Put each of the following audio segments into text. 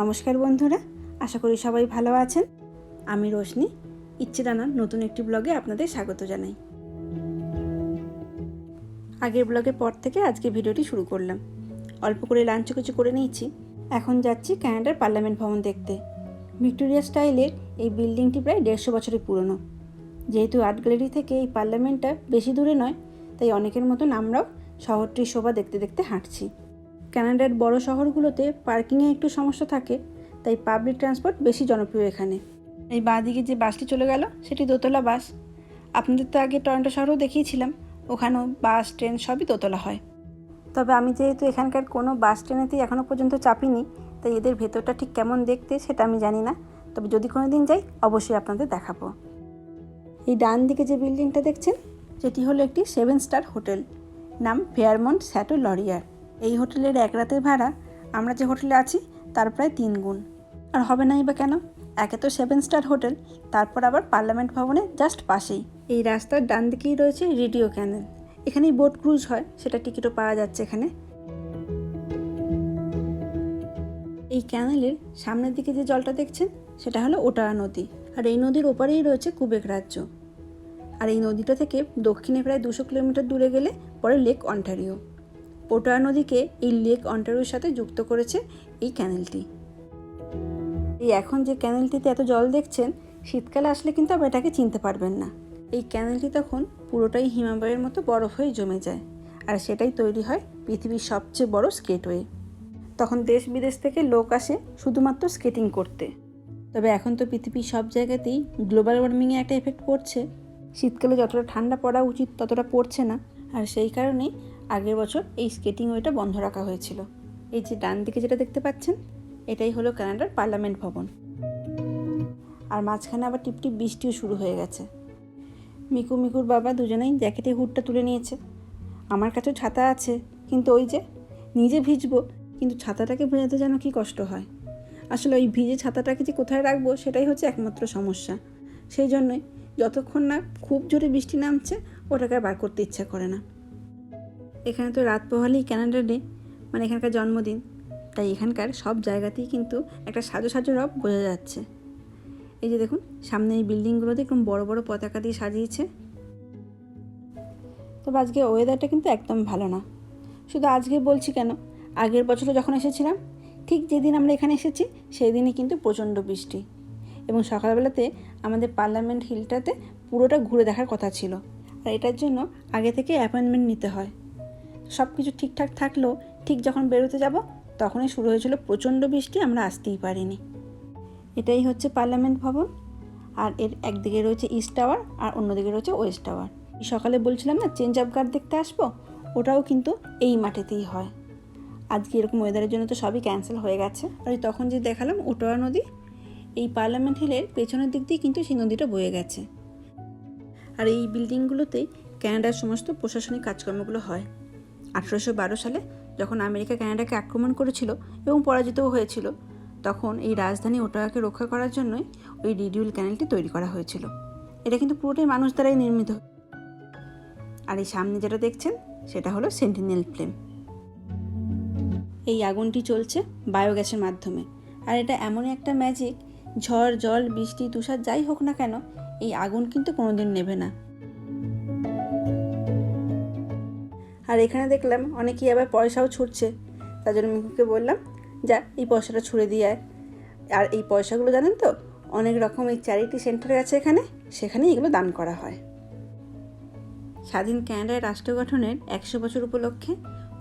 নমস্কার বন্ধুরা, আশা করি সবাই ভালো আছেন। আমি রোশনি ইচ্ছে রানার নতুন একটি ব্লগে আপনাদের স্বাগত জানাই। আগের ব্লগের পর থেকে আজকে ভিডিওটি শুরু করলাম। অল্প করে লাঞ্চ কিছু করে নিয়েছি। এখন যাচ্ছি ক্যানাডার পার্লামেন্ট ভবন দেখতে। ভিক্টোরিয়া স্টাইলের এই বিল্ডিংটি প্রায় দেড়শো বছরের পুরনো। যেহেতু আর্ট গ্যালারি থেকে এই পার্লামেন্টটা বেশি দূরে নয়, তাই অনেকের মতন আমরাও শহরটির শোভা দেখতে দেখতে হাঁটছি। কানাডার বড় শহরগুলোতে পার্কিংয়ে একটু সমস্যা থাকে, তাই পাবলিক ট্রান্সপোর্ট বেশি জনপ্রিয় এখানে। এই বাঁদিকে যে বাসটি চলে গেল, সেটি দোতলা বাস। আপনাদের তো আগে টরন্টো শহরেও দেখিয়েছিলাম, ওখানেও বাস, ট্রেন সবই দোতলা হয়। তবে আমি যেহেতু এখানকার কোনো বাস ট্রেনেতেই এখনও পর্যন্ত চাপিনি, তাই এদের ভেতরটা ঠিক কেমন দেখতে সেটা আমি জানি না। তবে যদি কোনো দিন যাই, অবশ্যই আপনাদের দেখাবো। এই ডান দিকে যে বিল্ডিংটা দেখছেন, সেটি হলো একটি সেভেন স্টার হোটেল, নাম ফেয়ারমন্ট স্যাটো লরিয়ার। এই হোটেলের এক রাতের ভাড়া, আমরা যে হোটেলে আছি, তার প্রায় তিন গুণ। আর হবে নাই বা কেন? একে তো সেভেন স্টার হোটেল, তারপর আবার পার্লামেন্ট ভবনের জাস্ট পাশেই। এই রাস্তার ডান দিকেই রয়েছে রেডিও ক্যানেল। এখানেই বোট ক্রুজ হয়, সেটা টিকিটও পাওয়া যাচ্ছে এখানে। এই ক্যানেলের সামনের দিকে যে জলটা দেখছেন, সেটা হলো ওটারা নদী। আর এই নদীর ওপারেই রয়েছে কুবেক রাজ্য। আর এই নদীটা থেকে দক্ষিণে প্রায় দুশো কিলোমিটার দূরে গেলে পরে লেক অন্টারিও। ওটারা নদীকে এই লেক অন্টারিওর সাথে যুক্ত করেছে এই ক্যানেলটি। এই এখন যে ক্যানেলটিতে এত জল দেখছেন, শীতকালে আসলে কিন্তু আবার এটাকে চিনতে পারবেন না। এই ক্যানেলটি তখন পুরোটাই হিমালয়ের মতো বরফ হয়ে জমে যায়, আর সেটাই তৈরি হয় পৃথিবীর সবচেয়ে বড় স্কেটওয়ে। তখন দেশ বিদেশ থেকে লোক আসে শুধুমাত্র স্কেটিং করতে। তবে এখন তো পৃথিবীর সব জায়গাতেই গ্লোবাল ওয়ার্মিংয়ে একটা এফেক্ট পড়ছে। শীতকালে যতটা ঠান্ডা পড়া উচিত ততটা পড়ছে না, আর সেই কারণেই আগের বছর এই স্কেটিং ওয়েটা বন্ধ রাখা হয়েছিল। এই যে ডান দিকে যেটা দেখতে পাচ্ছেন, এটাই হলো কানাডার পার্লামেন্ট ভবন। আর মাঝখানে আবার টিপটিপ বৃষ্টিও শুরু হয়ে গেছে। মিকু মিকুর বাবা দুজনেই জ্যাকেটে হুডটা তুলে নিয়েছে। আমার কাছেও ছাতা আছে, কিন্তু ওই যে নিজে ভিজবো, কিন্তু ছাতাটাকে ভেজাতে যেন কি কষ্ট হয়। আসলে ওই ভিজে ছাতাটাকে যে কোথায় রাখব সেটাই হচ্ছে একমাত্র সমস্যা। সেই জন্যই যতক্ষণ না খুব জোরে বৃষ্টি নামছে, ওটাকে আর বার করতে ইচ্ছা করে না। এখানে তো রাত পোহালেই ক্যানাডা ডে মানে এখানকার জন্মদিন। তাই এখানকার সব জায়গাতেই কিন্তু একটা সাজো সাজো রব বোঝা যাচ্ছে। এই যে দেখুন, সামনে এই বিল্ডিংগুলোতে একদম বড় বড় পতাকা দিয়ে সাজিয়েছে। তবে আজকে ওয়েদারটা কিন্তু একদম ভালো না। শুধু আজকে বলছি কেন, আগের বছরও যখন এসেছিলাম, ঠিক যেদিন আমরা এখানে এসেছি সেই দিনই কিন্তু প্রচণ্ড বৃষ্টি। এবং সকালবেলাতে আমাদের পার্লামেন্ট হিলটাতে পুরোটা ঘুরে দেখার কথা ছিল। আর এটার জন্য আগে থেকে অ্যাপয়েন্টমেন্ট নিতে হয়। সব কিছু ঠিকঠাক থাকল, ঠিক যখন বেরোতে যাব, তখনই শুরু হয়েছিল প্রচণ্ড বৃষ্টি, আমরা আসতেই পারিনি। এটাই হচ্ছে পার্লামেন্ট ভবন, আর এর একদিকে রয়েছে ইস্ট টাওয়ার আর অন্যদিকে রয়েছে ওয়েস্ট টাওয়ার সকালে বলছিলাম না চেঞ্জ অফ গার্ড দেখতে আসব? ওটাও কিন্তু এই মাঠেতেই হয়। আজকে এরকম ওয়েদারের জন্য তো সবই ক্যান্সেল হয়ে গেছে। আর তখন যে দেখালাম ওটোয়া নদী, এই পার্লামেন্ট হিলের পেছনের দিক দিয়ে কিন্তু সেই নদীটা বয়ে গেছে। আর এই বিল্ডিংগুলোতেই ক্যানাডার সমস্ত প্রশাসনিক কাজকর্মগুলো হয়। আঠেরোশো বারো সালে যখন আমেরিকা ক্যানাডাকে আক্রমণ করেছিল এবং পরাজিতও হয়েছিল, তখন এই রাজধানী ওটাকে রক্ষা করার জন্যই ওই রিডিউল ক্যানেলটি তৈরি করা হয়েছিল। এটা কিন্তু পুরোটাই মানুষ দ্বারাই নির্মিত। আর এই সামনে যেটা দেখছেন, সেটা হলো সেন্টিনেল ফ্লেম এই আগুনটি চলছে বায়োগ্যাসের মাধ্যমে। আর এটা এমনই একটা ম্যাজিক ঝড়, জল, বৃষ্টি, তুষার, যাই হোক না কেন, এই আগুন কিন্তু কোনোদিন নেবে না। আর এখানে দেখলাম অনেকেই আবার পয়সাও ছুটছে। তার জন্য মিকুকে বললাম, যা, এই পয়সাটা ছুড়ে দিয়ে আয়। আর এই পয়সাগুলো জানেন তো, অনেক রকম এই চ্যারিটি সেন্টারে আছে এখানে, সেখানেই এগুলো দান করা হয়। স্বাধীন ক্যানাডার রাষ্ট্র গঠনের একশো বছর উপলক্ষে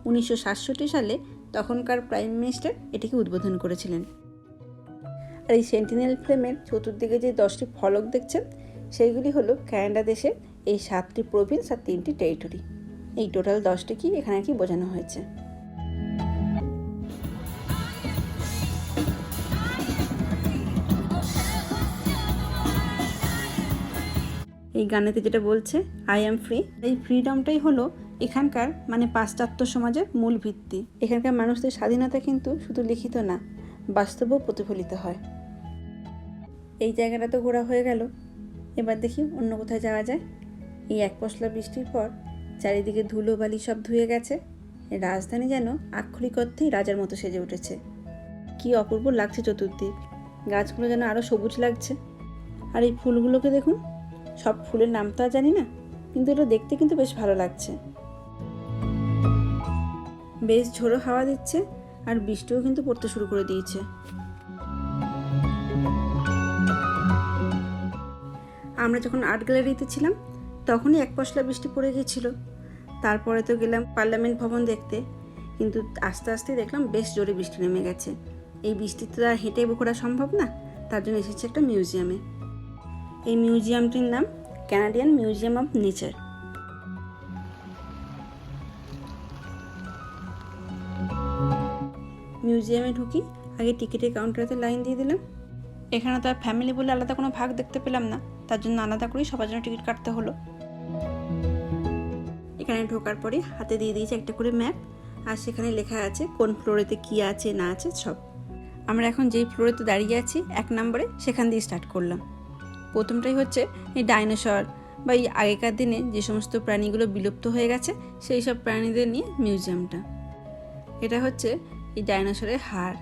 উনিশশো সাতষট্টি সালে তখনকার প্রাইম মিনিস্টার এটিকে উদ্বোধন করেছিলেন। আর এই সেন্টিনেল ফ্লেমের চতুর্দিকে যে দশটি ফলক দেখছেন, সেইগুলি হলো ক্যানাডা দেশের এই সাতটি প্রভিন্স আর তিনটি টেরিটরি এই টোটাল দশটি কি? এখানে কি বোঝানো হয়েছে। এই গানেতে যেটা বলছে আই অ্যাম ফ্রি এই ফ্রিডমটাই হলো এখানকার মানে পাশ্চাত্য সমাজের মূল ভিত্তি। এখানকার মানুষদের স্বাধীনতা কিন্তু শুধু লিখিত না, বাস্তবেও প্রতিফলিত হয়। এই জায়গাটা তো ঘোরা হয়ে গেল। এবার দেখি অন্য কোথায় যাওয়া যায়। এই এক পশলা বৃষ্টির পর চারিদিকে ধুলো বালি সব ধুয়ে গেছে। রাজধানী যেন আক্ষরিক অর্থেই রাজার মতো সেজে উঠেছে। কি অপূর্ব লাগছে চতুর্দিক। গাছগুলো যেন আরও সবুজ লাগছে। আর এই ফুলগুলোকে দেখুন, সব ফুলের নাম তো আর জানি না, কিন্তু এটা দেখতে কিন্তু বেশ ভালো লাগছে। বেশ ঝোড়ো হাওয়া দিচ্ছে আর বৃষ্টিও কিন্তু পড়তে শুরু করে দিয়েছে। আমরা যখন আর্ট গ্যালারিতে ছিলাম, তখনই এক পশলা বৃষ্টি পড়ে গিয়েছিল। তারপরে তো গেলাম পার্লামেন্ট ভবন দেখতে। কিন্তু আস্তে আস্তে দেখলাম বেশ জোরে বৃষ্টি নেমে গেছে। এই বৃষ্টিতে তো আর হেঁটে ঘোরা সম্ভব না, তার জন্য এসেছে একটা মিউজিয়ামে। এই মিউজিয়ামটির নাম ক্যানাডিয়ান মিউজিয়াম অফ নেচার মিউজিয়ামে ঢুকি, আগে টিকিটের কাউন্টারেতে লাইন দিয়ে দিলাম। এখানে তো আর ফ্যামিলি বলে আলাদা কোনো ভাগ দেখতে পেলাম না, তার জন্য আলাদা করেই সবার জন্য টিকিট কাটতে হলো। এখানে ঢোকার পরে হাতে দিয়ে দিয়েছে একটা করে ম্যাপ। আর সেখানে লেখা আছে কোন ফ্লোরেতে কী আছে, না আছে, সব। আমরা এখন যেই ফ্লোরেতে দাঁড়িয়ে আছি, এক নম্বরে সেখান দিয়ে স্টার্ট করলাম। প্রথমটাই হচ্ছে এই ডাইনোসর বা এই আগেকার দিনে যে সমস্ত প্রাণীগুলো বিলুপ্ত হয়ে গেছে, সেই সব প্রাণীদের নিয়ে মিউজিয়ামটা এটা হচ্ছে এই ডাইনোসরের হাড়।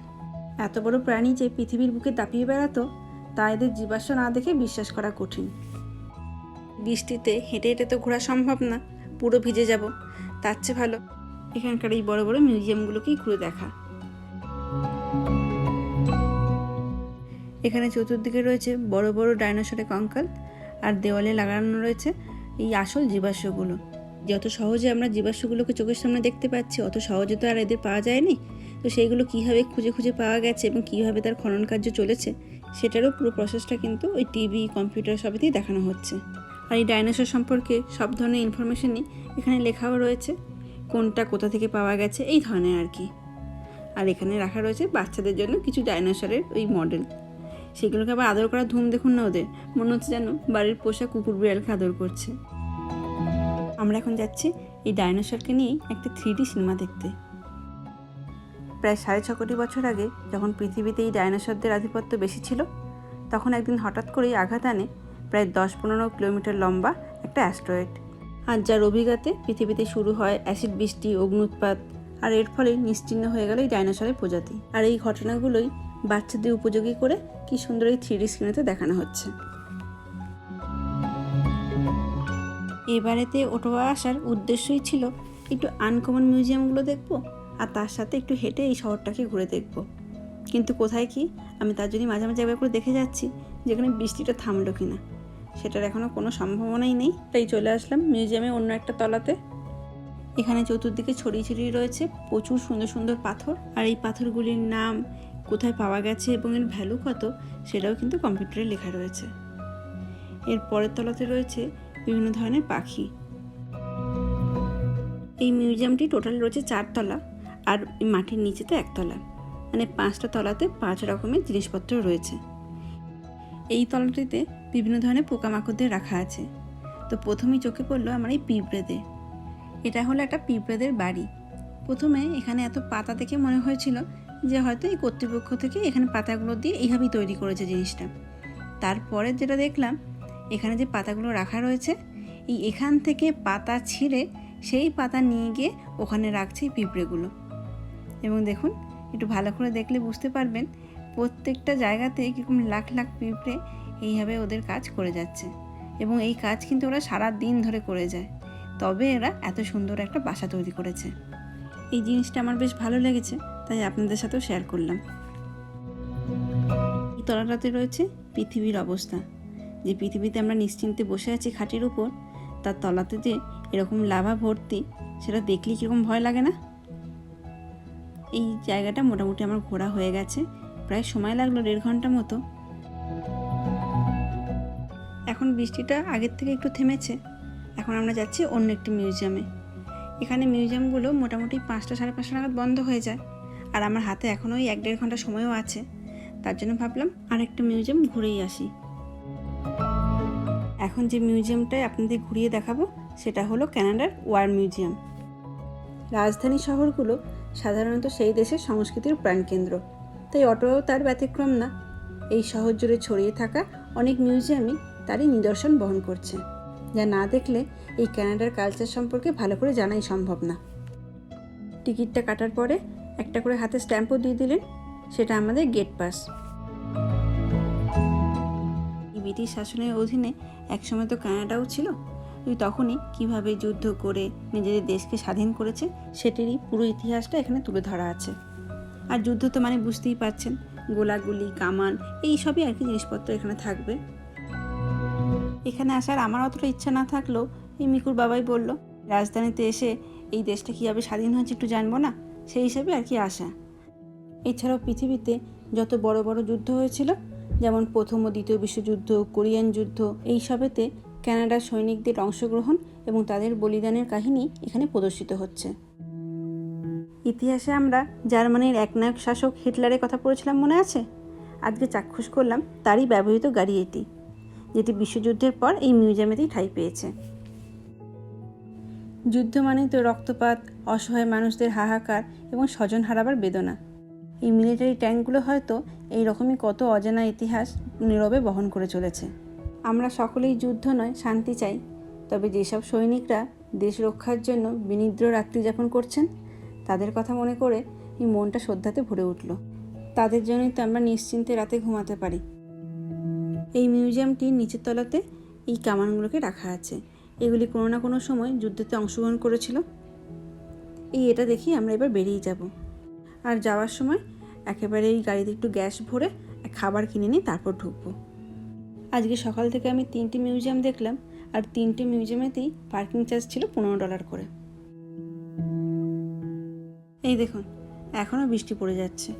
এত বড় প্রাণী যে পৃথিবীর বুকে দাপিয়ে বেড়াতো, তা এদের জীবাশ্ম না দেখে বিশ্বাস করা কঠিন। বৃষ্টিতে হেঁটে হেঁটে তো ঘোরা সম্ভব না। পুরো ভিজে যাব। তার চেয়ে ভালো। এখানকার এই বড় বড় মিউজিয়ামগুলোকেই ঘুরে দেখা। এখানে চতুর্দিকে রয়েছে বড় বড় ডাইনোসরের কঙ্কাল আর দেওয়ালে লাগানো রয়েছে এই আসল জীবাশ্মগুলো। যত সহজে আমরা জীবাশ্মগুলোকে চোখের সামনে দেখতে পাচ্ছি, অত সহজে তো আর এদের পাওয়া যায়নি। তো সেইগুলো কীভাবে খুঁজে খুঁজে পাওয়া গেছে এবং কীভাবে তার খনন কার্য চলেছে, সেটারও পুরো প্রসেসটা কিন্তু ওই টিভি, কম্পিউটার সবেতেই দেখানো হচ্ছে। আর এই ডাইনোসর সম্পর্কে সব ধরনের ইনফরমেশনই এখানে লেখাও রয়েছে। কোনটা কোথা থেকে পাওয়া গেছে, এই ধরনের আর কি। আর এখানে রাখা রয়েছে বাচ্চাদের জন্য কিছু ডাইনোসরের ওই মডেল সেগুলোকে আবার আদর করা ধুম দেখুন না ওদের। মনে হচ্ছে যেন বাড়ির পোষা কুকুর বিড়ালকে আদর করছে। আমরা এখন যাচ্ছি এই ডাইনোসরকে নিয়েই একটা থ্রি সিনেমা দেখতে। প্রায় সাড়ে ছ কোটি বছর আগে যখন পৃথিবীতে এই ডাইনোসরদের আধিপত্য বেশি ছিল, তখন একদিন হঠাৎ করেই আঘাত আনে প্রায় দশ পনেরো কিলোমিটার লম্বা একটা অ্যাস্ট্রয়েড আর যার অভিজ্ঞতে পৃথিবীতে শুরু হয় অ্যাসিড বৃষ্টি অগ্নুৎপাত আর এর ফলে নিশ্চিহ্ন হয়ে গেল এই ডাইনোসরের প্রজাতি। আর এই ঘটনাগুলোই বাচ্চাদের উপযোগী করে কি সুন্দর এই থ্রি স্ক্রিনেতে দেখানো হচ্ছে। এবারেতে ওটোয়া আসার উদ্দেশ্যই ছিল একটু আনকমন মিউজিয়ামগুলো দেখব, আর তার সাথে একটু হেঁটে এই শহরটাকে ঘুরে দেখব। কিন্তু কোথায় কি? আমি তার জন্য মাঝে মাঝে একবার করে দেখে যাচ্ছি, যেখানে বৃষ্টিটা থামলো কি না সেটার এখনও কোনো সম্ভাবনাই নেই। তাই চলে আসলাম মিউজিয়ামে অন্য একটা তলাতে। এখানে চতুর্দিকে ছড়িয়ে ছড়িয়ে রয়েছে প্রচুর সুন্দর সুন্দর পাথর। আর এই পাথরগুলির নাম কোথায় পাওয়া গেছে এবং এর ভ্যালু কত সেটাও কিন্তু কম্পিউটারে লেখা রয়েছে। এর পরের তলাতে রয়েছে বিভিন্ন ধরনের পাখি। এই মিউজিয়ামটি টোটাল রয়েছে চারতলা আর মাটির নিচেতে একতলা। মানে পাঁচটা তলাতে পাঁচ রকমের জিনিসপত্র রয়েছে। এই তলাটিতে বিভিন্ন ধরনের পোকামাকড়দের রাখা আছে। তো প্রথমেই চোখে পড়ল আমার এই পিঁপড়েদের। এটা হলো একটা পিঁপড়েদের বাড়ি। প্রথমে এখানে এত পাতা দেখে মনে হয়েছিল যে হয়তো এই কর্তৃপক্ষ থেকে এখানে পাতাগুলো দিয়ে এইভাবেই তৈরি করেছে জিনিসটা। তারপরে যেটা দেখলাম, এখানে যে পাতাগুলো রাখা রয়েছে, এই এখান থেকে পাতা ছিঁড়ে সেই পাতা নিয়ে গিয়ে ওখানে রাখছে এই পিঁপড়েগুলো। এবং দেখুন, একটু ভালো করে দেখলে বুঝতে পারবেন প্রত্যেকটা জায়গাতে কীরকম লাখ লাখ পিঁপড়ে এইভাবে ওদের কাজ করে যাচ্ছে। এবং এই কাজ কিন্তু ওরা সারা দিন ধরে করে যায়। তবে এরা এত সুন্দর একটা বাসা তৈরি করেছে। এই জিনিসটা আমার বেশ ভালো লেগেছে, তাই আপনাদের সাথেও শেয়ার করলাম। তলাটাতে রয়েছে পৃথিবীর অবস্থা। যে পৃথিবীতে আমরা নিশ্চিন্তে বসে আছি খাটের উপর, তার তলাতে যে এরকম লাভা ভর্তি, সেটা দেখলেই কীরকম ভয় লাগে না? এই জায়গাটা মোটামুটি আমার ঘোরা হয়ে গেছে। প্রায় সময় লাগল দেড় ঘণ্টা মতো। এখন বৃষ্টিটা আগের থেকে একটু থেমেছে। এখন আমরা যাচ্ছি অন্য একটি মিউজিয়ামে। এখানে মিউজিয়ামগুলো মোটামুটি পাঁচটা সাড়ে পাঁচটা নাগাদ বন্ধ হয়ে যায়। আর আমার হাতে এখনও ওই এক দেড় ঘণ্টা সময়ও আছে। তার জন্য ভাবলাম আর একটা মিউজিয়াম ঘুরেই আসি। এখন যে মিউজিয়ামটায় আপনাদের ঘুরিয়ে দেখাবো, সেটা হলো ক্যানাডার ওয়ার মিউজিয়াম। রাজধানী শহরগুলো সাধারণত সেই দেশের সংস্কৃতির প্রাণকেন্দ্র। তাই অটোও তার ব্যতিক্রম না। এই শহর জুড়ে ছড়িয়ে থাকা অনেক মিউজিয়ামই তারই নিদর্শন বহন করছে। যা না দেখলে এই ক্যানাডার কালচার সম্পর্কে ভালো করে জানাই সম্ভব না। টিকিটটা কাটার পরে একটা করে হাতে স্ট্যাম্পও দিয়ে দিলেন। সেটা আমাদের গেট পাস। ব্রিটিশ শাসনের অধীনে একসময় তো কানাডাও ছিল। তখনই কীভাবে যুদ্ধ করে নিজেদের দেশকে স্বাধীন করেছে, সেটিরই পুরো ইতিহাসটা এখানে তুলে ধরা আছে। আর যুদ্ধ তো মানে বুঝতেই পারছেন, গোলাগুলি, কামান, এই সবই আর কি জিনিসপত্র এখানে থাকবে। এখানে আসার আমার অতটা ইচ্ছা না থাকলেও এই মিকুর বাবাই বলল, রাজধানীতে এসে এই দেশটা কীভাবে স্বাধীন হয়েছে একটু জানব না? সেই হিসেবে আর কি আসা। এছাড়াও পৃথিবীতে যত বড় বড় যুদ্ধ হয়েছিল, যেমন প্রথম ও দ্বিতীয় বিশ্বযুদ্ধ, কোরিয়ান যুদ্ধ, এই সবেতে কানাডার সৈনিকদের অংশগ্রহণ এবং তাদের বলিদানের কাহিনী এখানে প্রদর্শিত হচ্ছে। ইতিহাসে আমরা জার্মানির একনায়ক শাসক হিটলারের কথা পড়েছিলাম, মনে আছে? আজকে চাক্ষুষ করলাম তারই ব্যবহৃত গাড়ি এটি, যেটি বিশ্বযুদ্ধের পর এই মিউজিয়ামেতেই ঠাঁই পেয়েছে। যুদ্ধ মানেই তো রক্তপাত, অসহায় মানুষদের হাহাকার এবং স্বজন হারাবার বেদনা। এই মিলিটারি ট্যাঙ্কগুলো হয়তো এই রকমই কত অজানা ইতিহাস নীরবে বহন করে চলেছে। আমরা সকলেই যুদ্ধ নয়, শান্তি চাই, তবে যেসব সৈনিকরা দেশ রক্ষার জন্য বিনিদ্র রাত্রি যাপন করছেন তাদের কথা মনে করে এই মনটা শ্রদ্ধাতে ভরে উঠল। তাদের জন্যই তো আমরা নিশ্চিন্তে রাতে ঘুমাতে পারি। এই মিউজিয়ামটির নিচের তলাতে এই কামানগুলোকে রাখা আছে। এগুলি কোনো না কোনো সময় যুদ্ধতে অংশগ্রহণ করেছিল। এই এটা দেখি আমরা এবার বেরিয়ে যাব। আর যাওয়ার সময় একেবারে এই গাড়িতে একটু গ্যাস ভরে খাবার কিনে নিয়ে তারপর ঢুকবো। আজকে সকাল থেকে আমি তিনটি মিউজিয়াম দেখলাম, আর তিনটে মিউজিয়ামেতেই পার্কিং চার্জ ছিল পনেরো ডলার করে। এই দেখুন, এখনও বৃষ্টি পড়ে যাচ্ছে।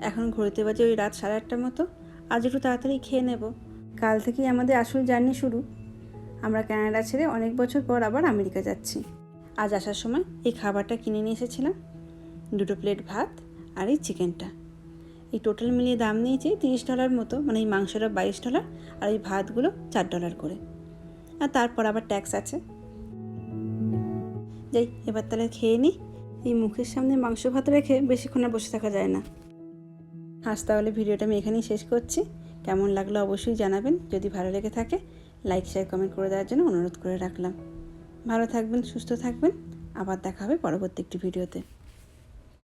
এখন ঘুরতে বাজে ওই রাত সাড়ে আটটার মতো। আজ একটু তাড়াতাড়ি খেয়ে নেব। কাল থেকেই আমাদের আসল জার্নি শুরু। আমরা ক্যানাডা ছেড়ে অনেক বছর পর আবার আমেরিকা যাচ্ছি। আজ আসার সময় এই খাবারটা কিনে নিয়ে এসেছিলাম। দুটো প্লেট ভাত আর এই চিকেনটা। এই টোটাল মিলিয়ে দাম নিয়েছে তিরিশ ডলার মতো মানে এই মাংসটা বাইশ ডলার আর এই ভাতগুলো চার ডলার করে। আর তারপর আবার ট্যাক্স আছে। যাই, এবার তাহলে খেয়ে নিই এই মুখের সামনে মাংস ভাত রেখে বেশিক্ষণ আর বসে থাকা যায় না। আজ তাহলে ভিডিওটা আমি এখানেই শেষ করছি। কেমন লাগল অবশ্যই জানাবেন। যদি ভালো লেগে থাকে লাইক শেয়ার কমেন্ট করে দেওয়ার জন্য অনুরোধ করে রাখলাম। ভালো থাকবেন, সুস্থ থাকবেন। আবার দেখা হবে পরবর্তী একটি ভিডিওতে।